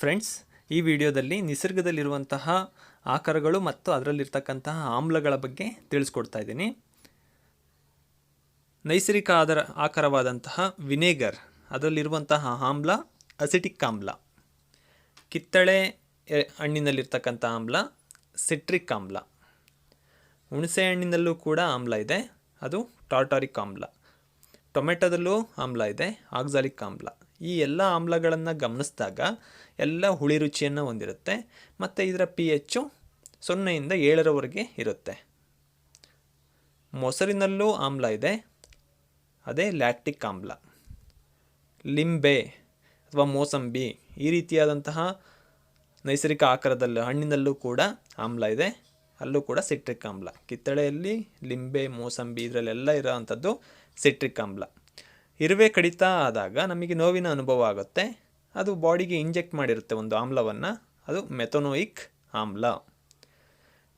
Friends ಈ ವಿಡಿಯೋದಲ್ಲಿ ನಿಸರ್ಗದಲ್ಲಿರುವಂತಹ ಆಕಾರಗಳು ಮತ್ತು ಅದರಲ್ಲಿರ್ತಕ್ಕಂತಹ ಆಮ್ಲಗಳ ಬಗ್ಗೆ ತಿಳಿಸ್ಕೊಡ್ತಾ ಇದ್ದೀನಿ. ನೈಸರ್ಗಿಕ ಆಧಾರ ಆಕಾರವಾದಂತಹ ವಿನೇಗರ್ ಅದರಲ್ಲಿರುವಂತಹ ಆಮ್ಲ ಅಸಿಟಿಕ್ ಆಮ್ಲ. ಕಿತ್ತಳೆ ಹಣ್ಣಿನಲ್ಲಿರ್ತಕ್ಕಂಥ ಆಮ್ಲ ಸಿಟ್ರಿಕ್ ಆಮ್ಲ. ಹುಣಸೆ ಹಣ್ಣಿನಲ್ಲೂ ಕೂಡ ಆಮ್ಲ ಇದೆ. ಅದು ಟಾರ್ಟಾರಿಕ್ ಆಮ್ಲ. ಟೊಮೆಟೊದಲ್ಲೂ ಆಮ್ಲ ಇದೆ ಆಕ್ಸಾಲಿಕ್ ಆಮ್ಲ. ಈ ಎಲ್ಲ ಆಮ್ಲಗಳನ್ನು ಗಮನಿಸಿದಾಗ ಎಲ್ಲ ಹುಳಿ ರುಚಿಯನ್ನು ಹೊಂದಿರುತ್ತೆ, ಮತ್ತು ಇದರ ಪಿ ಎಚ್ಚು ಸೊನ್ನೆಯಿಂದ ಏಳರವರೆಗೆ ಇರುತ್ತೆ. ಮೊಸರಿನಲ್ಲೂ ಆಮ್ಲ ಇದೆ, ಅದೇ ಲ್ಯಾಕ್ಟಿಕ್ ಆಮ್ಲ. ಲಿಂಬೆ ಅಥವಾ ಮೋಸಂಬಿ ಈ ರೀತಿಯಾದಂತಹ ನೈಸರ್ಗಿಕ ಆಕಾರದಲ್ಲೂ, ಹಣ್ಣಿನಲ್ಲೂ ಕೂಡ ಆಮ್ಲ ಇದೆ, ಅಲ್ಲೂ ಕೂಡ ಸಿಟ್ರಿಕ್ ಆಮ್ಲ. ಕಿತ್ತಳೆಯಲ್ಲಿ ಲಿಂಬೆ, ಮೋಸಂಬಿ ಇದರಲ್ಲೆಲ್ಲ ಇರೋ ಅಂಥದ್ದು ಸಿಟ್ರಿಕ್ ಆಮ್ಲ. ಇರುವೆ ಕಡಿತ ಆದಾಗ ನಮಗೆ ನೋವಿನ ಅನುಭವ ಆಗುತ್ತೆ. ಅದು ಬಾಡಿಗೆ ಇಂಜೆಕ್ಟ್ ಮಾಡಿರುತ್ತೆ ಒಂದು ಆಮ್ಲವನ್ನು. ಅದು ಮೆಥೊನೋಯಿಕ್ ಆಮ್ಲ.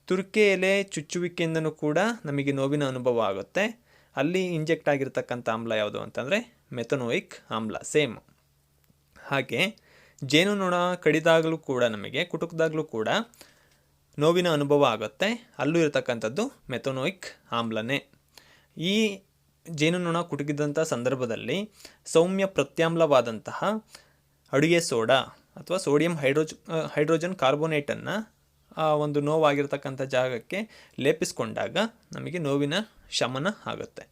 ತುರ್ಕೆ ಎಲೆ ಚುಚ್ಚುವಿಕೆಯಿಂದನೂ ಕೂಡ ನಮಗೆ ನೋವಿನ ಅನುಭವ ಆಗುತ್ತೆ. ಅಲ್ಲಿ ಇಂಜೆಕ್ಟ್ ಆಗಿರ್ತಕ್ಕಂಥ ಆಮ್ಲ ಯಾವುದು ಅಂತಂದರೆ ಮೆಥೊನೋಯಿಕ್ ಆಮ್ಲ, ಸೇಮ್. ಹಾಗೆ ಜೇನುನೊಣ ಕಡಿದಾಗಲೂ ಕೂಡ ನಮಗೆ, ಕುಟುಕದಾಗಲೂ ಕೂಡ ನೋವಿನ ಅನುಭವ ಆಗುತ್ತೆ. ಅಲ್ಲೂ ಇರತಕ್ಕಂಥದ್ದು ಮೆಥೊನೋಯಿಕ್ ಆಮ್ಲನೇ. ಈ ಜೇನುನೊಣ ಕುಟುಕಿದಂಥ ಸಂದರ್ಭದಲ್ಲಿ ಸೌಮ್ಯ ಪ್ರತ್ಯಾಮ್ಲವಾದಂತಹ ಅಡುಗೆ ಸೋಡಾ ಅಥವಾ ಸೋಡಿಯಂ ಹೈಡ್ರೋಜ್ ಹೈಡ್ರೋಜನ್ ಕಾರ್ಬೋನೇಟನ್ನು, ಆ, ಒಂದು ನೋವಾಗಿರ್ತಕ್ಕಂಥ ಜಾಗಕ್ಕೆ ಲೇಪಿಸ್ಕೊಂಡಾಗ ನಮಗೆ ನೋವಿನ ಶಮನ ಆಗುತ್ತೆ.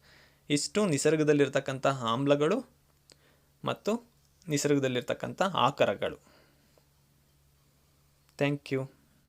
ಇಷ್ಟು ನಿಸರ್ಗದಲ್ಲಿರ್ತಕ್ಕಂಥ ಆಮ್ಲಗಳು ಮತ್ತು ನಿಸರ್ಗದಲ್ಲಿರ್ತಕ್ಕಂಥ ಆಕರಗಳು. Thank you.